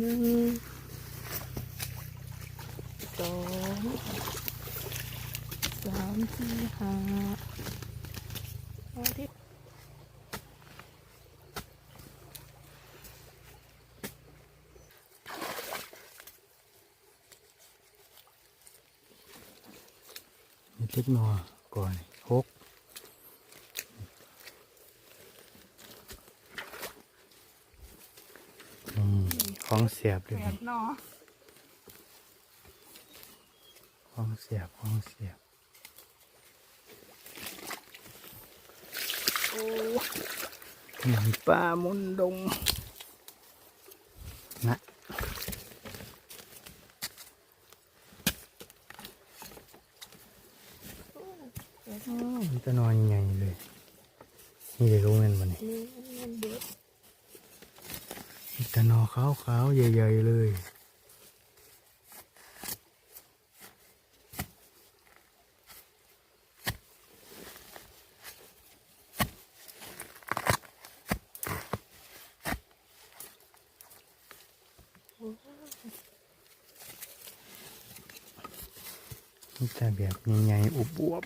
หนึ่งสองสามสี่ห้าเอาที่ มีเล็กนอก่อนหกอืม ของเสียบเลแปยดเนาะของเสียบของเสียบโอ้หนังปลามุนดงนะแปดอ้าวมันจะนอนใหญ่เลย นี่เดี๋ยวรู้เงินมันนี่นี่เงินเบิดมี แตะนอขาวขาวๆใหญ่ๆเลยมีแต่แบบใหญ่ๆอุบวบ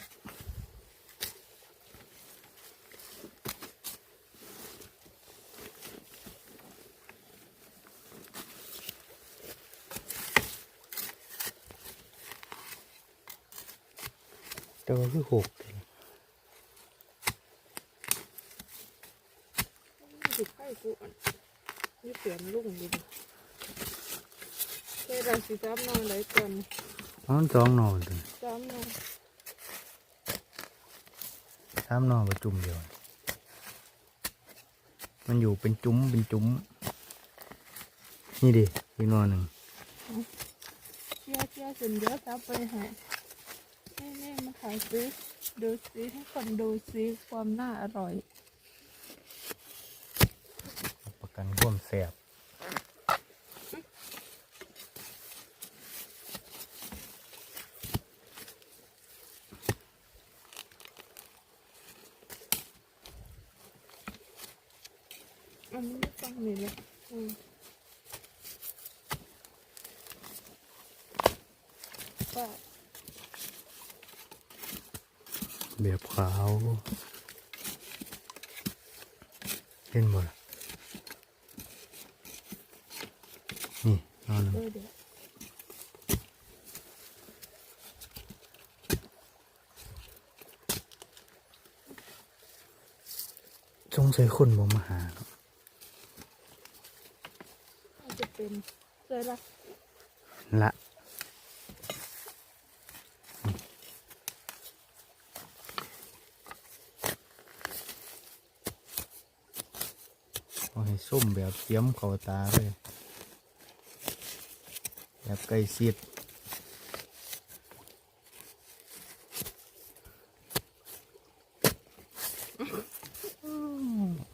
แต่ว่า คือหกเลยสิไข่กูอ่อนนี่เปลี่ยนลุงดีดิเคยเราสิจับนอนเลยก่อนอ๋อสองหนอเลยจับนอนสามหนอประจุมเดียว มันอยู่เป็นจุ้มเป็นจุ้ม นี่ดิอีกหนอหนึ่งเชี่ยเชี่ยจนเดี๋ยวจับไปให้นี่นี่มา ขายซิดูซิให้คนดูซิความน่าอร่อย ประกันร่วมแสบอันนี้ไม่ฟังนี่เลยอืมป้า แบบขาวเห็นบ่ล่ะนี่นอนหนึ่งเออเดี๋ยวสงสัยคนบ่มาหาเนาะอาจจะเป็นเจอละละเอาให้ ส้มแบบเสียมเข้าตาเลยแบบไก่ซีด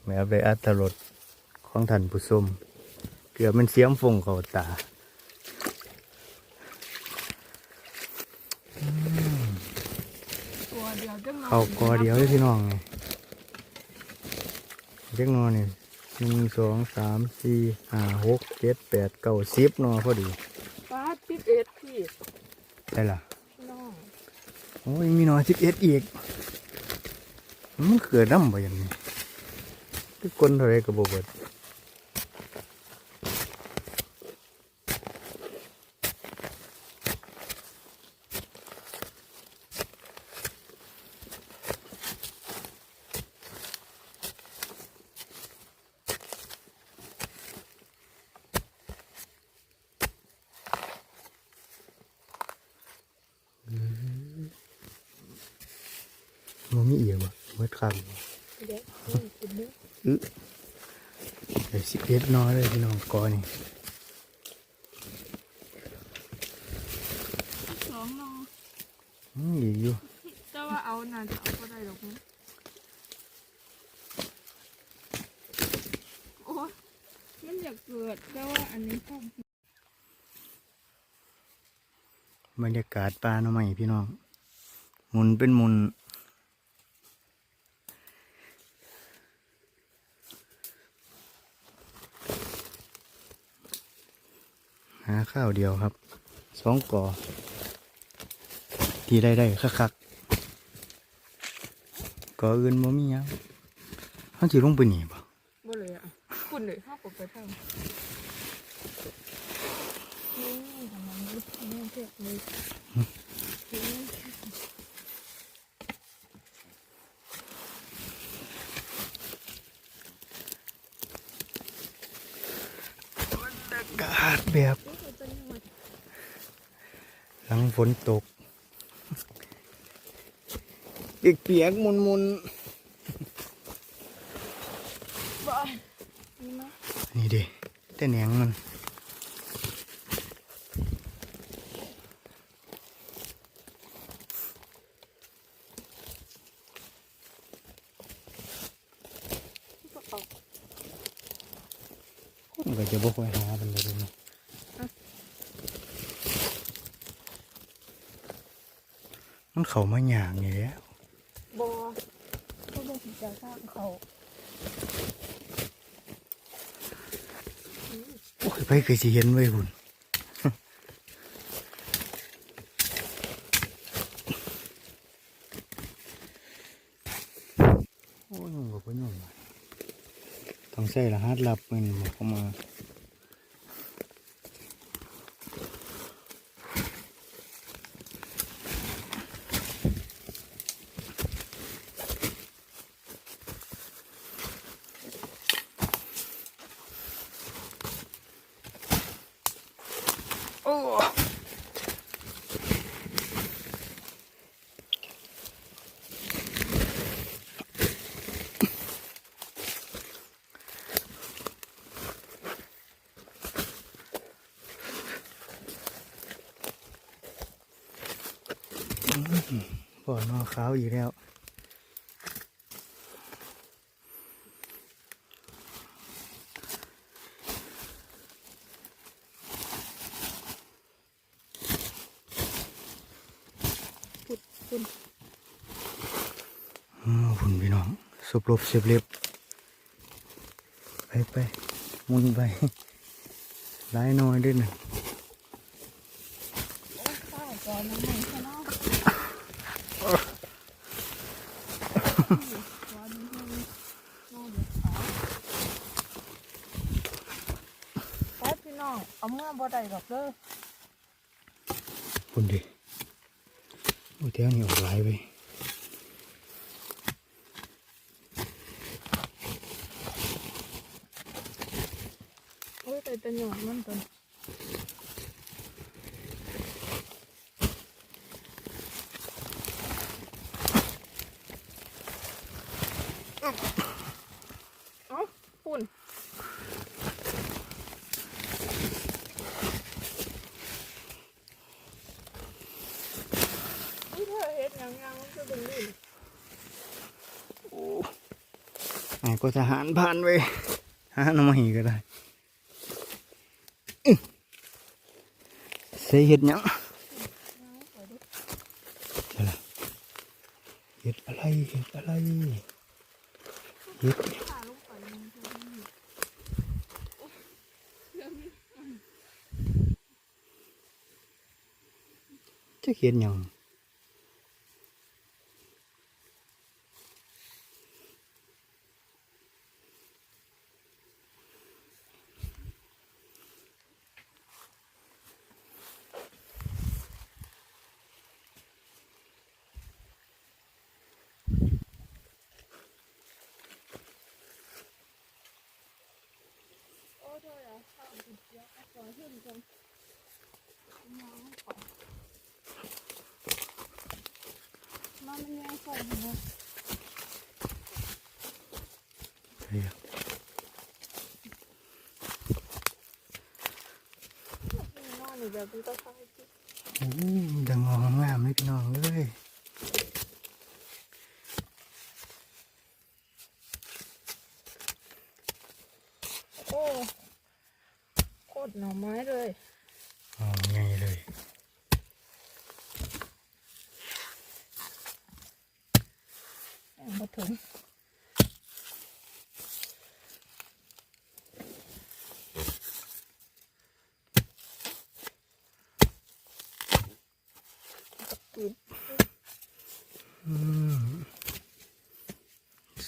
แบบไปอัตรสของท่านผู้ชมเกือบมันเสียมฟงเข้าตาตัวเดียวจังเขากอเดียวเลยพี่น้องไงเล็กนอนี่ หนึ่งสองสามสี่ห้าหกเจ็ดแปดเก้าสิบนอพอดีป้าติดเอ็ดพี่ได้ละน้องโอ้ยมีนอสิบเอ็ดอีก มันเกิดน้ำไปอย่างนี้ทุกคนเท่าไรก็บเบิด มันมีเอียบ่เมื่อคำเดี๋ยวนี่กินเนื้ออึเดี๋ยวสิบเอ็ดนอเลยพี่น้องกอนี่สองน้องอืมอีกอยู่แต่ว่าเอาน่าจะเอาก็ได้หรอกมั้งโอ้ยมันอยากเกิดแต่ว่าอันนี้พวกบรรยากาศป่าหน่อไม้พี่น้องหมุนเป็นหมุน ข้าวเดียวครับสองก่อที่ได้ได้คักๆก่ออื่นบ่มีหยังเขาสิลงไปหนีบ่บ่เลยอะคุณเลยห้าปกไปทางนี่ทำมันนี่นี่เทียบเลยนี่อากาศแบบ ก็จะยังไง หลัง ฝนตกเปียกๆมุนบ้านี่นะๆนี่เดิแต่แหนงมัน ก็ออก คนก็จะบ่ค่อยหาเป็นเลยเนาะ มันเข้ามาหยางนี่แหล้วบอก็บอกสิจะสร้างเขาโอ้ยไปเคยสิเห็นไว้คุณโอ้ยมันก็บ่ยุ่งว่ะต้องใส่รหัสลับมันบอกเข้ามา ปอดนอขาวอีกแล้วพุดคุณอืมคุณพี่น้องสบรบเสียบเล็บ ไปไปหมุนไปได้น้อยด้วยนะ โอ้ข้าวก่อนน้ำมันใช่เนาะวันนี้น้องเดือดขา ไปพี่น้องเอาเมื่อบ่ได้ดอกเด้อคุณดิโอ้ยแถวนี้ออกหลายไปโอ้ยแต่จะหยอดมันตัวเอ้าคุณนี่เธอเฮ็ดหยังยังมันจะดึงดิ ไอ้ ก็ทหารผ่านไปหาหน้ำมาหีก็ได้อื้อใส่เห็ดหยังใช่ละเห็ดอะไรเห็ดอะไรเห็ดจะเห็ดยัง มันยังใส่อยู่ใช่ หน่อไม้เลยง่ายเลย มาถึง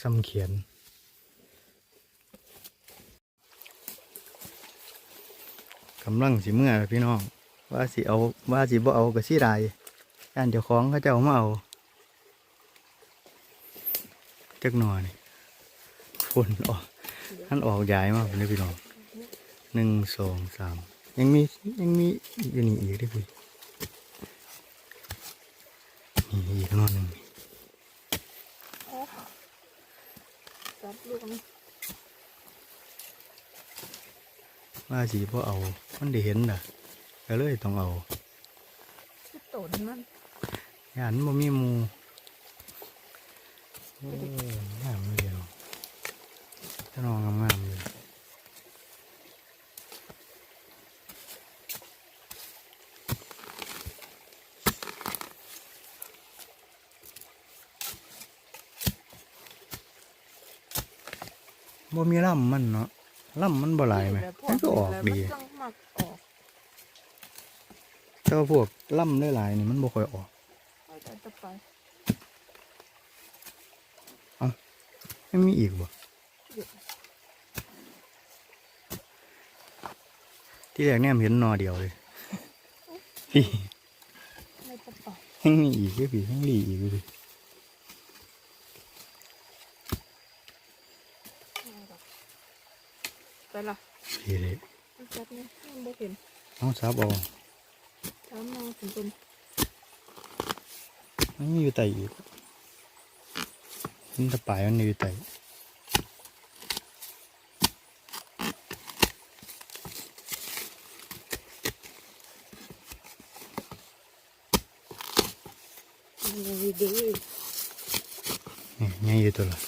ซ้ำเขียนำลังสิเมื่อพี่น้อง ว่าสิเอาว่าสิบ่เอาก็สิได้ย่านเจ้าของเขาเจ้ามาเอาจักหน่อยนี่ฝนออกท่านออกย้ายมากเลยพี่น้องหนึ่งสองสามยังมียังมีอยู่นี่อีกด้วยพี่นี่อีกนอนหนึ่งว่าสิบ่เอา มันได้เห็นน่ะก็เลยต้องเอาที่ตนมันย่านบ่มีหมูโอ้งามเลยเดียวจะนอนงามๆเลยบ่มีล่ำมันเนาะล่ำมันบ่หลายไหมแบบพมันก็ออกดี มันต้องหมักออก แต่ว่าพวกล่ำได้หลายๆนี่มันบ่ค่อยออกก็จะจะไปไม่มีอีกบ่ที่แรกเนี่ยเห็นหนอเดียวเลยพี่ไม่จะไปยังมีอีกเลยพี่ยังหลีอีกเลยไปละพี่เลยมันจับนี่มันบ่เห็นเอาซับเอา ถามมาถึงเป็นมันมีอยู่ไตอีกมันตะปายมันอยู่ไตมันวีดีนี่ยังอยู่ตัวละ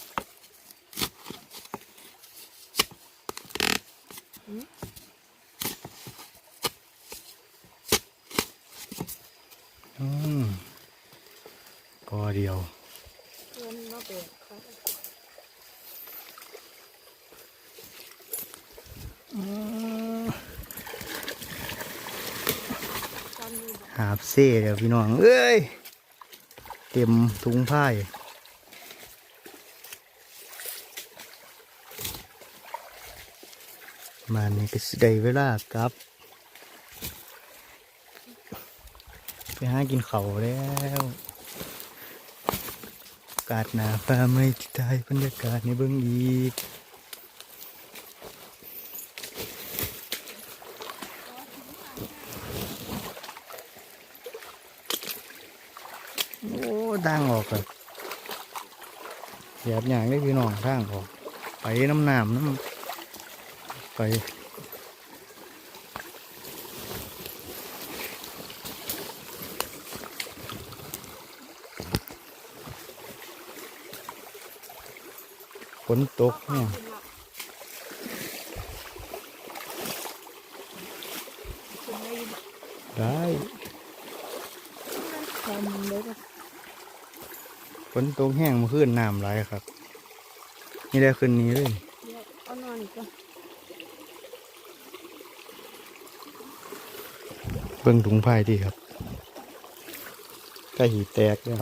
อืมกอเดียว เพื่อนมาเปลี่ยนเขาตามดูบอก หาบ เซ่เดี๋ยวพี่น้อง เอ้ย เต็มถุงผ้ามานี่ก็สิได้เวลากลับ ไปหากินเขาแล้วอากาศหนาฟ้าไม่ที่ไทยบรรยากาศในเบื้องอีก โอ้ทางออกเลยแบบอย่างได้พี่น้องทางออก ไปน้ำน้ำน้ำไปฝนตกเนี่ยได้ยินได้ทำเลย ฝนตกแห้งเมื่อคืนน้ำไหลครับ นี่ได้คืนนี้เลยเดี๋ยวเอานอนอีกก่อนเบิ่งถุงผ้าดีครับใกล้หีแตกแล้ว